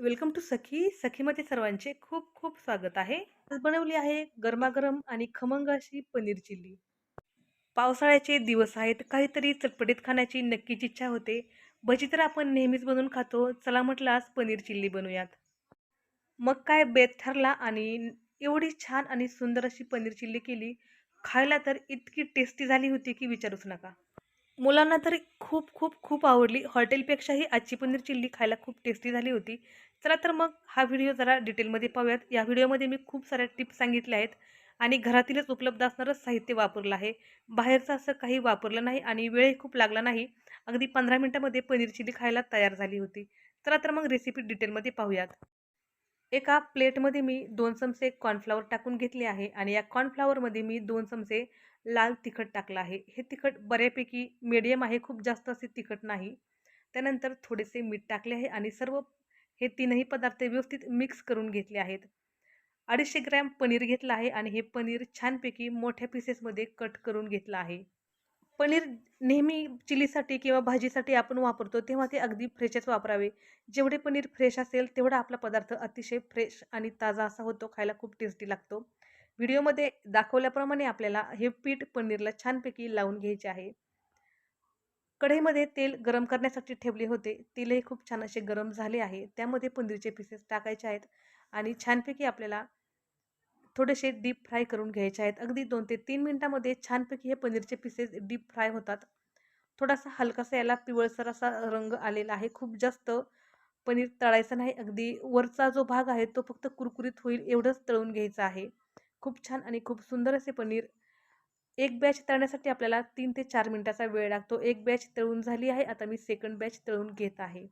Welcome to सखी. सखीमध्ये सर्वांचे खूप खूप स्वागत आहे. आज बनवली आहे गरमागरम आणि खमंग अशी पनीर चिल्ली. पावसाळ्याचे दिवस आहेत. काहीतरी चटपटीत खाण्याची नक्कीच इच्छा होते. भजी तर आपण नेहमीच बनवून खातो. चला म्हटलं आज पनीर चिल्ली बनवूयात. मग काय बेत ठरला आणि एवढी छान आणि सुंदर अशी पनीर चिल्ली केली खायला तर इतकी टेस्टी झाली होती की विचारूच नका. मुलांना तर खूप खूप खूप आवडली. हॉटेलपेक्षाही आजची पनीर चिल्ली खायला खूप टेस्टी झाली होती. चला तर मग हा व्हिडिओ जरा डिटेलमध्ये पाहूयात. या व्हिडिओमध्ये मी खूप साऱ्या टिप्स सांगितल्या आहेत आणि घरातीलच उपलब्ध असणारं साहित्य वापरलं आहे. बाहेरचं असं काही वापरलं नाही आणि वेळही खूप लागला नाही. अगदी पंधरा मिनटामध्ये पनीर चिल्ली खायला तयार झाली होती. चला तर मग रेसिपी डिटेलमध्ये पाहूयात. एका प्लेटमध्ये मी दोन चमचे कॉर्नफ्लावर टाकून घेतले आहे आणि या कॉर्नफ्लावरमध्ये मी दोन चमचे लाल तिखट टाकलं आहे. हे तिखट बऱ्यापैकी मीडियम आहे खूप जास्त असे तिखट नाही. त्यानंतर थोडेसे मीठ टाकले आहे आणि सर्व हे तीनही पदार्थ व्यवस्थित मिक्स करून घेतले आहेत. अडीचशे ग्रॅम पनीर घेतलं आहे आणि हे पनीर छानपैकी मोठ्या पीसेसमध्ये कट करून घेतलं आहे. पनीर नेहमी चिलीसाठी किंवा भाजीसाठी आपण वापरतो तेव्हा ते अगदी फ्रेशच वापरावे. जेवढे पनीर फ्रेश असेल तेवढा आपला पदार्थ अतिशय फ्रेश आणि ताजा असा होतो खायला खूप टेस्टी लागतो. व्हिडिओमध्ये दाखवल्याप्रमाणे आपल्याला हे पीठ पनीरला छानपैकी लावून घ्यायचे आहे. कढईमध्ये तेल गरम करण्यासाठी ठेवले होते. तेलही खूप छान असे गरम झाले आहे. त्यामध्ये पनीरचे पीसेस टाकायचे आहेत आणि छानपैकी आपल्याला थोडेसे डीप फ्राय करून घ्यायचे आहेत. अगदी दोन ते तीन मिनटामध्ये छानपैकी हे पनीरचे पीसेस डीप फ्राय होतात. थोडासा हलकासा याला पिवळसर असा रंग आलेला आहे. खूप जास्त पनीर तळायचं नाही. अगदी वरचा जो भाग आहे तो फक्त कुरकुरीत होईल एवढंच तळून घ्यायचं आहे. खूप छान आणि खूप सुंदर असे पनीर. एक बॅच तळण्यासाठी आपल्याला तीन ते चार मिनटाचा वेळ लागतो. एक बॅच तळून झाली आहे. आता मी सेकंड बॅच तळून घेत आहे.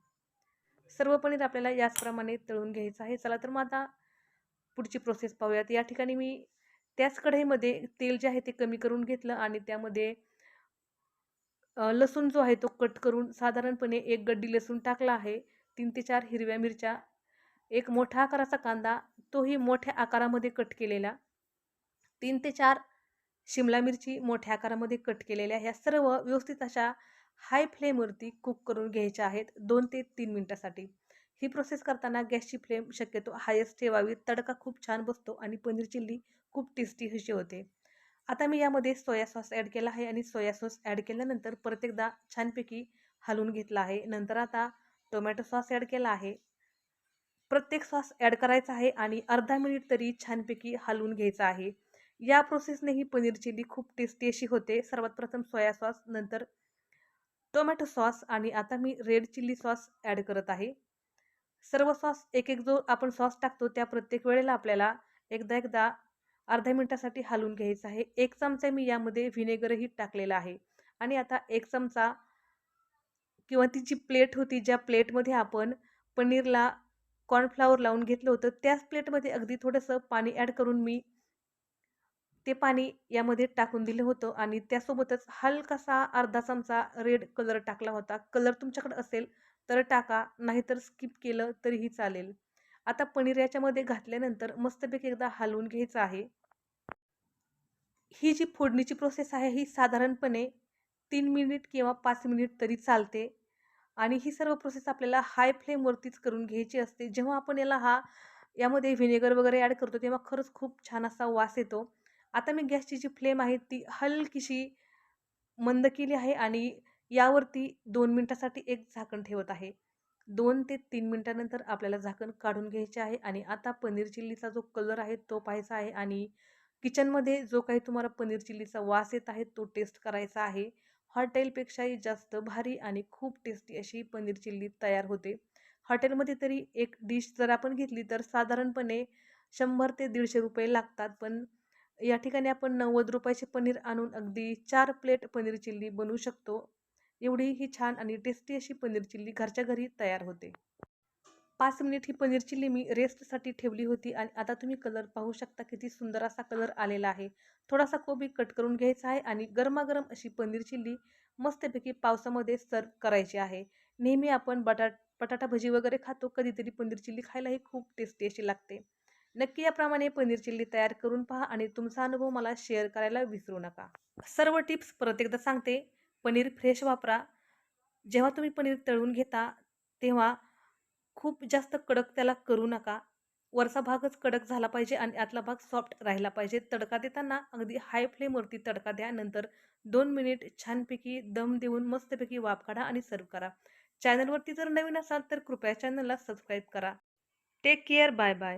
सर्व पनीर आपल्याला याचप्रमाणे तळून घ्यायचं आहे. चला तर मग आता पुढची प्रोसेस पाहूयात. या ठिकाणी मी त्याच कढईमध्ये तेल जे आहे ते कमी करून घेतलं आणि त्यामध्ये लसूण जो आहे तो कट करून साधारणपणे एक गड्डी लसूण टाकला आहे. तीन ते चार हिरव्या मिरच्या एक मोठा आकाराचा कांदा तोही मोठ्या आकारामध्ये कट केलेला. तीन ते चार शिमला मिरची मोठ्या आकारामध्ये कट केलेल्या. ह्या सर्व व्यवस्थित अशा हाय फ्लेमवरती कुक करून घ्यायच्या आहेत. दोन ते तीन मिनटासाठी. ही प्रोसेस करताना गॅसची फ्लेम शक्यतो हायस्ट ठेवावी. तडका खूप छान बसतो आणि पनीर चिल्ली खूप टेस्टी अशी होते. आता मी यामध्ये सोया सॉस ॲड केला आहे आणि सोया सॉस ॲड केल्यानंतर परत एकदा छानपैकी हलवून घेतला आहे. नंतर आता टोमॅटो सॉस ॲड केला आहे. प्रत्येक सॉस ॲड करायचा आहे आणि अर्धा मिनिट तरी छानपैकी हलवून घ्यायचा आहे. या प्रोसेसने ही पनीर चिली खूप टेस्टी अशी होते. सर्वात प्रथम सोया सॉस नंतर टोमॅटो सॉस आणि आता मी रेड चिल्ली सॉस ॲड करत आहे. सर्व सॉस एक एक जो आपण सॉस टाकतो त्या प्रत्येक वेळेला आपल्याला एकदा एकदा अर्ध्या मिनटासाठी हलवून घ्यायचं आहे. एक चमचा मी यामध्ये व्हिनेगरही टाकलेला आहे. आणि आता एक चमचा किंवा ती जी प्लेट होती ज्या प्लेटमध्ये आपण पनीरला कॉर्नफ्लावर लावून घेतलं होतं त्याच प्लेटमध्ये अगदी थोडंसं पाणी ॲड करून मी ते पाणी यामध्ये टाकून दिलं होतं. आणि त्यासोबतच हलकासा अर्धा चमचा रेड कलर टाकला होता. कलर तुमच्याकडे असेल तर टाका नाहीतर स्किप केलं तरीही चालेल. आता पनीर याच्यामध्ये घातल्यानंतर मस्तपैकी एकदा हलवून घ्यायचं आहे. ही जी फोडणीची प्रोसेस आहे ही साधारणपणे तीन मिनिट किंवा पाच मिनिट तरी चालते. आणि ही सर्व प्रोसेस आपल्याला हाय फ्लेमवरतीच करून घ्यायची असते. जेव्हा आपण याला हा यामध्ये व्हिनेगर वगैरे ॲड करतो तेव्हा खरंच खूप छान असा वास येतो. आता मी गॅसची जी फ्लेम आहे ती हलकीशी मंद केली आहे आणि यावरती दोन मिनटासाठी एक झाकण ठेवत आहे. दोन ते तीन मिनटानंतर आपल्याला झाकण काढून घ्यायचे आहे आणि आता पनीर चिल्लीचा जो कलर आहे तो पाहायचा आहे आणि किचनमध्ये जो काही तुम्हाला पनीर चिल्लीचा वास येत आहे तो टेस्ट करायचा आहे. हॉटेलपेक्षाही जास्त भारी आणि खूप टेस्टी अशी पनीर चिल्ली तयार होते. हॉटेलमध्ये तरी एक डिश जर आपण घेतली तर साधारणपणे शंभर ते दीडशे रुपये लागतात. पण या ठिकाणी आपण नव्वद रुपयाचे पनीर आणून अगदी चार प्लेट पनीर चिल्ली बनवू शकतो. एवढी ही छान आणि टेस्टी अशी पनीर चिल्ली घरच्या घरी तयार होते. पाच मिनिट ही पनीर चिल्ली मी रेस्टसाठी ठेवली होती आणि आता तुम्ही कलर पाहू शकता किती सुंदर असा कलर आलेला आहे. थोडासा कोबी कट करून घ्यायचा आहे आणि गरमागरम अशी पनीर चिल्ली मस्तपैकी पावसामध्ये सर्व करायची आहे. नेहमी आपण बटाट बटाटा भजी वगैरे खातो कधीतरी पनीर चिल्ली खायलाही खूप टेस्टी अशी लागते. नक्की याप्रमाणे पनीर चिल्ली तयार करून पहा आणि तुमचा अनुभव मला शेअर करायला विसरू नका. सर्व टिप्स परत एकदा सांगते. पनीर फ्रेश वापरा जेव्हा तुम्ही पनीर तळून घेता तेव्हा खूप जास्त कडक त्याला करू नका. वरचा भागच कडक झाला पाहिजे आणि आतला भाग सॉफ्ट राहिला पाहिजे. तडका देताना अगदी हाय फ्लेमवरती तडका द्या. नंतर दोन मिनिट छानपैकी दम देऊन मस्तपैकी वाफ काढा आणि सर्व्ह करा. चॅनलवरती जर नवीन असाल तर कृपया चॅनलला सबस्क्राईब करा. Take care. Bye bye.